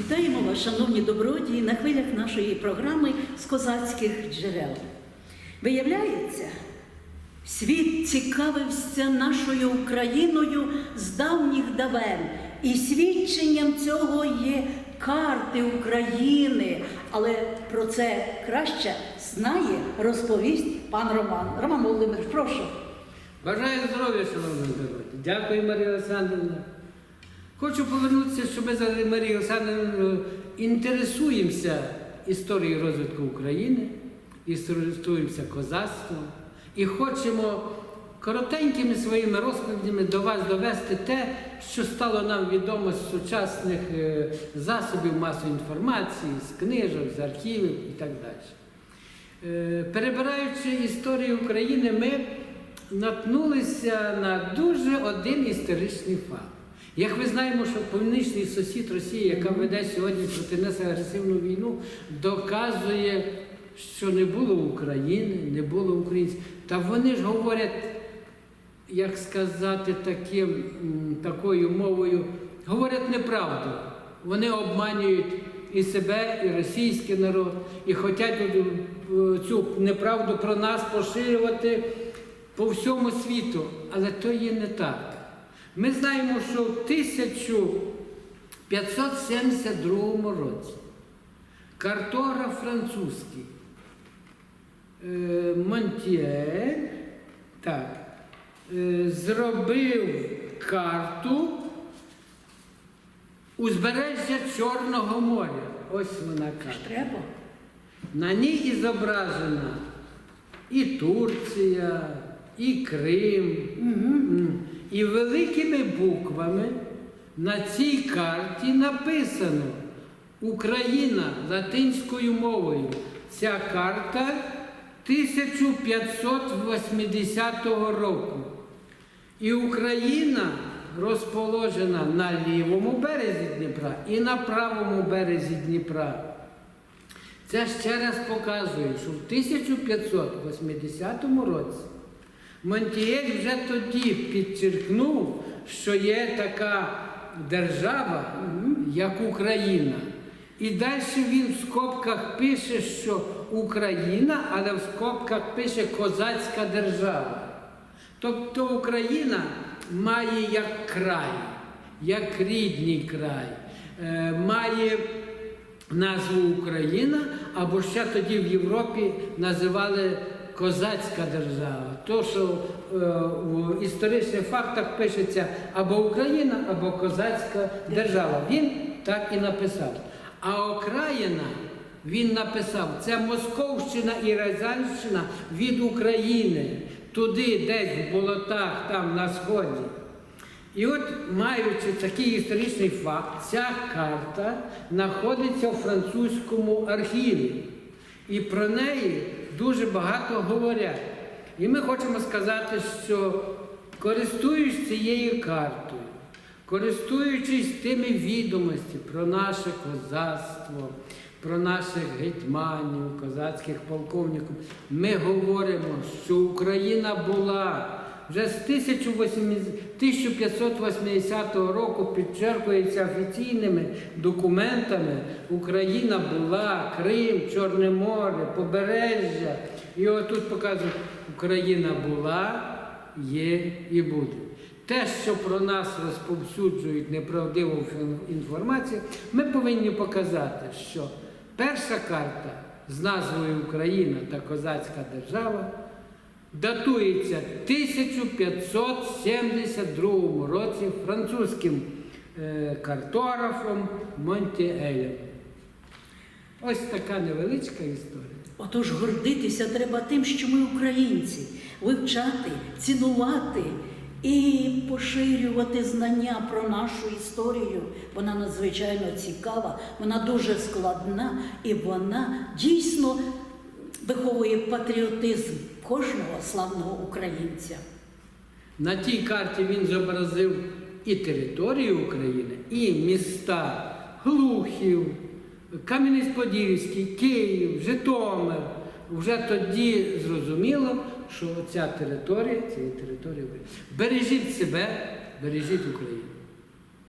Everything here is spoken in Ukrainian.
Вітаємо вас, шановні добродії, на хвилях нашої програми з козацьких джерел. Виявляється, світ цікавився нашою Україною з давніх давен, і свідченням цього є карти України. Але про це краще знає, розповість пан Роман. Роман Володимирович, прошу. Бажаю здоров'я, шановні народи. Дякую, Марія Олександрівна. Хочу повернутися, що ми за Марією Олександрівною інтересуємося історією розвитку України, інтересуємося козацтвом і хочемо коротенькими своїми розповідями до вас довести те, що стало нам відомо з сучасних е, засобів масової інформації, з книжок, з архівів і так далі. Е, Перебираючи історію України, ми наткнулися на дуже один історичний факт. Як ми знаємо, що північний сусід Росії, яка веде сьогодні проти нас агресивну війну, доказує, що не було України, не було українців. Та вони ж говорять, як сказати, таким, такою мовою, говорять неправду. Вони обманюють і себе, і російський народ, і хочуть е, цю неправду про нас поширювати по всьому світу. Але то є не так. Ми знаємо, що в 1572 році картограф французький е, Монтіель так, е, зробив карту узбережжя Чорного моря. Ось вона карта. Треба. На ній і зображена і Турція, і Крим. М. І великими буквами на цій карті написано Україна латинською мовою. Ця карта 1580 року. І Україна розположена на лівому березі Дніпра і на правому березі Дніпра. Це ще раз показує, що в 1580 році Монтієль вже тоді підчеркнув, що є така держава, як Україна. І далі він в скобках пише, що Україна, але в скобках пише козацька держава. Тобто Україна має як край, як рідний край, е, має назву Україна, або ще тоді в Європі називали козацька держава. То, що е, в історичних фактах пишеться або Україна, або козацька держава. Він так і написав. А окраїна він написав, це Московщина і Рязанщина від України, туди, десь в болотах, там на сході. І от, маючи такий історичний факт, ця карта знаходиться в французькому архіві. І про неї дуже багато говорять. І ми хочемо сказати, що користуючись цією картою, користуючись тими відомостями про наше козацтво, про наших гетьманів, козацьких полковників, ми говоримо, що Україна була вже з 1580 року підчеркується офіційними документами. Україна була, Крим, Чорне море, побережжя. І отут показують, Україна була, є і буде. Те, що про нас розповсюджують неправдиву інформацію, ми повинні показати, що перша карта з назвою Україна та Козацька держава датується 1572 році французьким е, картографом Монтіелем. Ось така невеличка історія. Отож гордитися треба тим, що ми українці, вивчати, цінувати і поширювати знання про нашу історію. Вона надзвичайно цікава, вона дуже складна і вона дійсно виховує патріотизм кожного славного українця. На тій карті він зобразив і територію України, і міста Глухів, Кам'янець-Подільський, Київ, Житомир. Вже тоді зрозуміло, що ця територія це територія України. Бережіть себе, бережіть Україну.